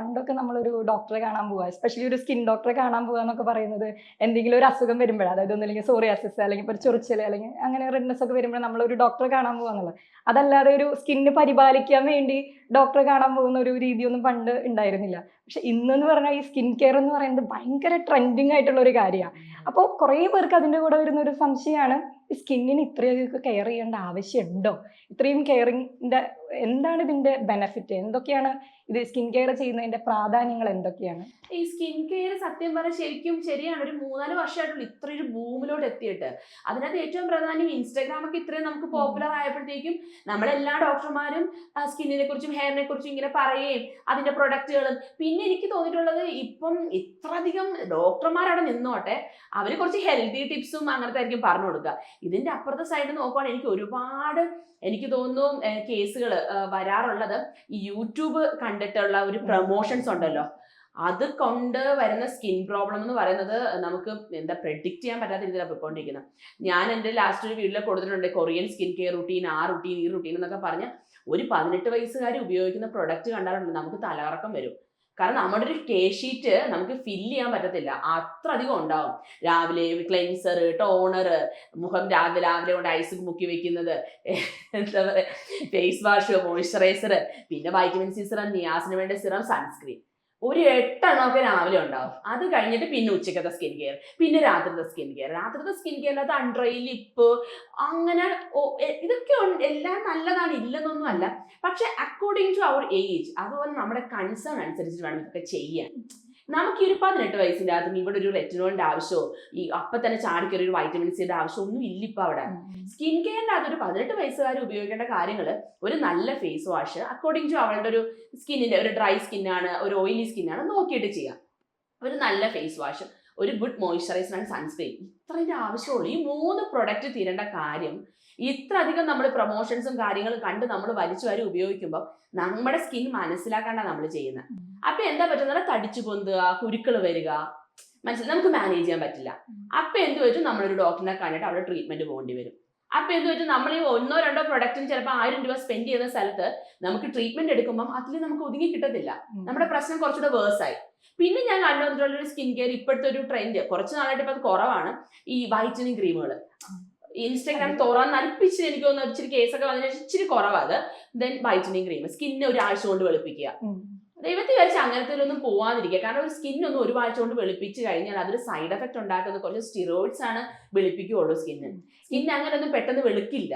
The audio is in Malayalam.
പണ്ടൊക്കെ നമ്മളൊരു ഡോക്ടറെ കാണാൻ പോവുക എസ്പെഷ്യലി ഒരു സ്കിൻ ഡോക്ടറെ കാണാൻ പോവുക എന്നൊക്കെ പറയുന്നത് എന്തെങ്കിലും ഒരു അസുഖം വരുമ്പോഴാണ് അതായത് ഒന്നില്ലെങ്കിൽ സോറിയാസിസ് അല്ലെങ്കിൽ ഇപ്പോൾ ഒരു ചൊറിച്ചൽ അല്ലെങ്കിൽ അങ്ങനെ റെഡ്നെസ് ഒക്കെ വരുമ്പോൾ നമ്മളൊരു ഡോക്ടറെ കാണാൻ പോകുക എന്നുള്ളത്. അതല്ലാതെ ഒരു സ്കിന്ന് പരിപാലിക്കാൻ വേണ്ടി ഡോക്ടറെ കാണാൻ പോകുന്ന ഒരു രീതിയൊന്നും പണ്ട് ഉണ്ടായിരുന്നില്ല. പക്ഷെ ഇന്നെന്ന് പറഞ്ഞാൽ ഈ സ്കിൻ കെയർ എന്ന് പറയുന്നത് ഭയങ്കര ട്രെൻഡിങ് ആയിട്ടുള്ള ഒരു കാര്യമാണ് അപ്പോൾ കുറേ പേർക്ക് അതിന്റെ കൂടെ വരുന്ന ഒരു സംശയമാണ് സ്കിന്നിന് ഇത്രയൊക്കെ കെയർ ചെയ്യേണ്ട ആവശ്യമുണ്ടോ? ഇത്രയും കെയറിങ്ങിന്റെ എന്താണ് ഇതിന്റെ ബെനഫിറ്റ്? എന്തൊക്കെയാണ് ഇത് സ്കിൻ കെയർ ചെയ്യുന്നതിന്റെ പ്രാധാന്യങ്ങൾ എന്തൊക്കെയാണ്? ഈ സ്കിൻ കെയർ സത്യം പറഞ്ഞാൽ ശരിക്കും ശരിയാണ്. ഒരു മൂന്നാൽ വർഷമായിട്ടുള്ള ഇത്ര ഒരു ബൂമിലോട്ട് എത്തിയിട്ട്. അതിനകത്ത് ഏറ്റവും പ്രധാനം ഇൻസ്റ്റാഗ്രാം ഒക്കെ ഇത്രയും നമുക്ക് പോപ്പുലർ ആയപ്പോഴത്തേക്കും നമ്മളെല്ലാ ഡോക്ടർമാരും സ്കിന്നിനെ കുറിച്ചും ഹെയറിനെ കുറിച്ചും ഇങ്ങനെ പറയുകയും അതിന്റെ പ്രൊഡക്റ്റുകളും പിന്നെ എനിക്ക് തോന്നിയിട്ടുള്ളത് ഇപ്പം ഇത്രയധികം ഡോക്ടർമാരവിടെ നിന്നോട്ടെ അവർ കുറച്ച് ഹെൽത്തി ടിപ്സും അങ്ങനത്തെ ആയിരിക്കും പറഞ്ഞു കൊടുക്കുക. ഇതിന്റെ അപ്പുറത്തെ സൈഡ് നോക്കുവാണെങ്കിൽ എനിക്ക് ഒരുപാട് എനിക്ക് തോന്നുന്നു കേസുകൾ വരാറുള്ളത് ഈ യൂട്യൂബ് കണ്ടിട്ടുള്ള ഒരു പ്രൊമോഷൻസ് ഉണ്ടല്ലോ. അത് കൊണ്ട് വരുന്ന സ്കിൻ പ്രോബ്ലം എന്ന് പറയുന്നത് നമുക്ക് എന്താ പ്രെഡിക്റ്റ് ചെയ്യാൻ പറ്റാത്ത രീതിയിലാണ് പോയിക്കൊണ്ടിരിക്കുന്നത്. ഞാൻ എന്റെ ലാസ്റ്റ് ഒരു വീട്ടിൽ കൊടുത്തിട്ടുണ്ട് കൊറിയൻ സ്കിൻ കെയർ റുട്ടീൻ ആ റുട്ടീൻ ഈ റുട്ടീൻ എന്നൊക്കെ പറഞ്ഞ് ഒരു പതിനെട്ട് വയസ്സുകാർ ഉപയോഗിക്കുന്ന പ്രൊഡക്റ്റ് കണ്ടാലുണ്ട് നമുക്ക് തലകറക്കം വരും. കാരണം നമ്മുടെ ഒരു കേ ഷീറ്റ് നമുക്ക് ഫില്ല് ചെയ്യാൻ പറ്റത്തില്ല. അത്ര അധികം ഉണ്ടാവും. രാവിലെ ക്ലെൻസർ ടോണർ മുഖം രാവിലെ രാവിലെ കൊണ്ട് ഐസ് മുക്കി വെക്കുന്നത്. എന്താ പറയുക ഫേസ് വാഷ് മോയ്സ്ചറൈസർ പിന്നെ വൈറ്റമിൻ സി സിറം നിയാസിന് വേണ്ട സിറം സൺസ്ക്രീൻ ഒരു എട്ടെണ്ണമൊക്കെ രാവിലെ ഉണ്ടാവും. അത് കഴിഞ്ഞിട്ട് പിന്നെ ഉച്ചക്കത്തെ സ്കിൻ കെയർ പിന്നെ രാത്രിത്തെ സ്കിൻ കെയർ രാത്രിത്തെ സ്കിൻ കെയറിനകത്ത് അൺഡ്രൈ ലിപ്പ് അങ്ങനെ ഇതൊക്കെ. എല്ലാം നല്ലതാണ് ഇല്ലെന്നൊന്നും അല്ല. പക്ഷെ അക്കോർഡിംഗ് ടു അവർ ഏജ് അതുപോലെ നമ്മുടെ കൺസേൺ അനുസരിച്ച് വേണം ഇതൊക്കെ ചെയ്യാൻ നമുക്ക് ഈ ഒരു പതിനെട്ട് വയസ്സിന്റെ അകത്തും ഇവിടെ ഒരു റെറ്റിനോളിന്റെ ആവശ്യമോ ഈ അപ്പൊ തന്നെ ചാടിക്കറി ഒരു വൈറ്റമിൻ സിയുടെ ആവശ്യം ഒന്നും ഇല്ല ഇപ്പൊ അവിടെ സ്കിൻ കെയറിന്റെ അകത്ത് ഒരു പതിനെട്ട് വയസ്സുകാർ ഉപയോഗിക്കേണ്ട കാര്യങ്ങൾ ഒരു നല്ല ഫേസ് വാഷ് അക്കോർഡിംഗ് ടു അവളുടെ ഒരു സ്കിന്നിന്റെ ഒരു ഡ്രൈ സ്കിന്നാണ് ഒരു ഓയിലി സ്കിന്നാണ് നോക്കിയിട്ട് ചെയ്യാം. ഒരു നല്ല ഫേസ് വാഷ് ഒരു ഗുഡ് മോയ്സ്ചറൈസർ ആൻഡ് സൺസ്ക്രീൻ ഇത്രയും ആവശ്യമുള്ളൂ. ഈ മൂന്ന് പ്രൊഡക്റ്റ് തീരേണ്ട കാര്യം ഇത്ര അധികം നമ്മൾ പ്രൊമോഷൻസും കാര്യങ്ങളും കണ്ട് നമ്മൾ വലിച്ചു വാരി ഉപയോഗിക്കുമ്പോൾ നമ്മുടെ സ്കിൻ മനസ്സിലാക്കാണ്ടാണ് നമ്മൾ ചെയ്യുന്നത് അപ്പൊ എന്താ പറ്റുന്നത്? തടിച്ചു പൊന്തുക കുരുക്കൾ വരിക. മനസ്സിലായി നമുക്ക് മാനേജ് ചെയ്യാൻ പറ്റില്ല. അപ്പൊ എന്ത് പറ്റും? നമ്മളൊരു ഡോക്ടറിനെ കണ്ടിട്ട് അവിടെ ട്രീറ്റ്മെന്റ് പോകേണ്ടി വരും. അപ്പൊ എന്ത് പറ്റും? നമ്മൾ ഈ ഒന്നോ രണ്ടോ പ്രൊഡക്റ്റിന് ചിലപ്പോൾ ആയിരം രൂപ സ്പെൻഡ് ചെയ്യുന്ന സ്ഥലത്ത് നമുക്ക് ട്രീറ്റ്മെന്റ് എടുക്കുമ്പോൾ അതിൽ നമുക്ക് ഒതുങ്ങി കിട്ടത്തില്ല. നമ്മുടെ പ്രശ്നം കുറച്ചുകൂടെ വേഴ്സായി പിന്നെ ഞാൻ കണ്ടുവന്നിട്ടുള്ള ഒരു സ്കിൻ കെയർ ഇപ്പോഴത്തെ ഒരു ട്രെൻഡ് കുറച്ച് നാളായിട്ട് ഇപ്പൊ അത് കുറവാണ്. ഈ വൈറ്റനിങ് ക്രീമുകൾ ഇൻസ്റ്റാഗ്രാം തുറന്ന് അരിപ്പിച്ച് എനിക്ക് തോന്നുന്നു ഇച്ചിരി കേസൊക്കെ വന്നതിന് ശേഷം ഇച്ചിരി കുറവാണ് ദെൻ വൈറ്റനിങ് ക്രീം സ്കിന്നെ ഒരാഴ്ച കൊണ്ട് വെളുപ്പിക്കുക. ദൈവത്തെ വെച്ച് അങ്ങനത്തെ ഒന്നും പോവാതിരിക്കുക. കാരണം ഒരു സ്കിൻ ഒന്ന് ഒരു വാഴ്ച കൊണ്ട് വെളുപ്പിച്ച് കഴിഞ്ഞാൽ അതൊരു സൈഡ് എഫക്ട് ഉണ്ടാക്കുന്ന കുറച്ച് സ്റ്റിറോയിഡ്സ് ആണ് വെളുപ്പിക്കുകയുള്ളൂ സ്കിന്ന് സ്കിൻ അങ്ങനെ ഒന്നും പെട്ടെന്ന് വെളുക്കില്ല.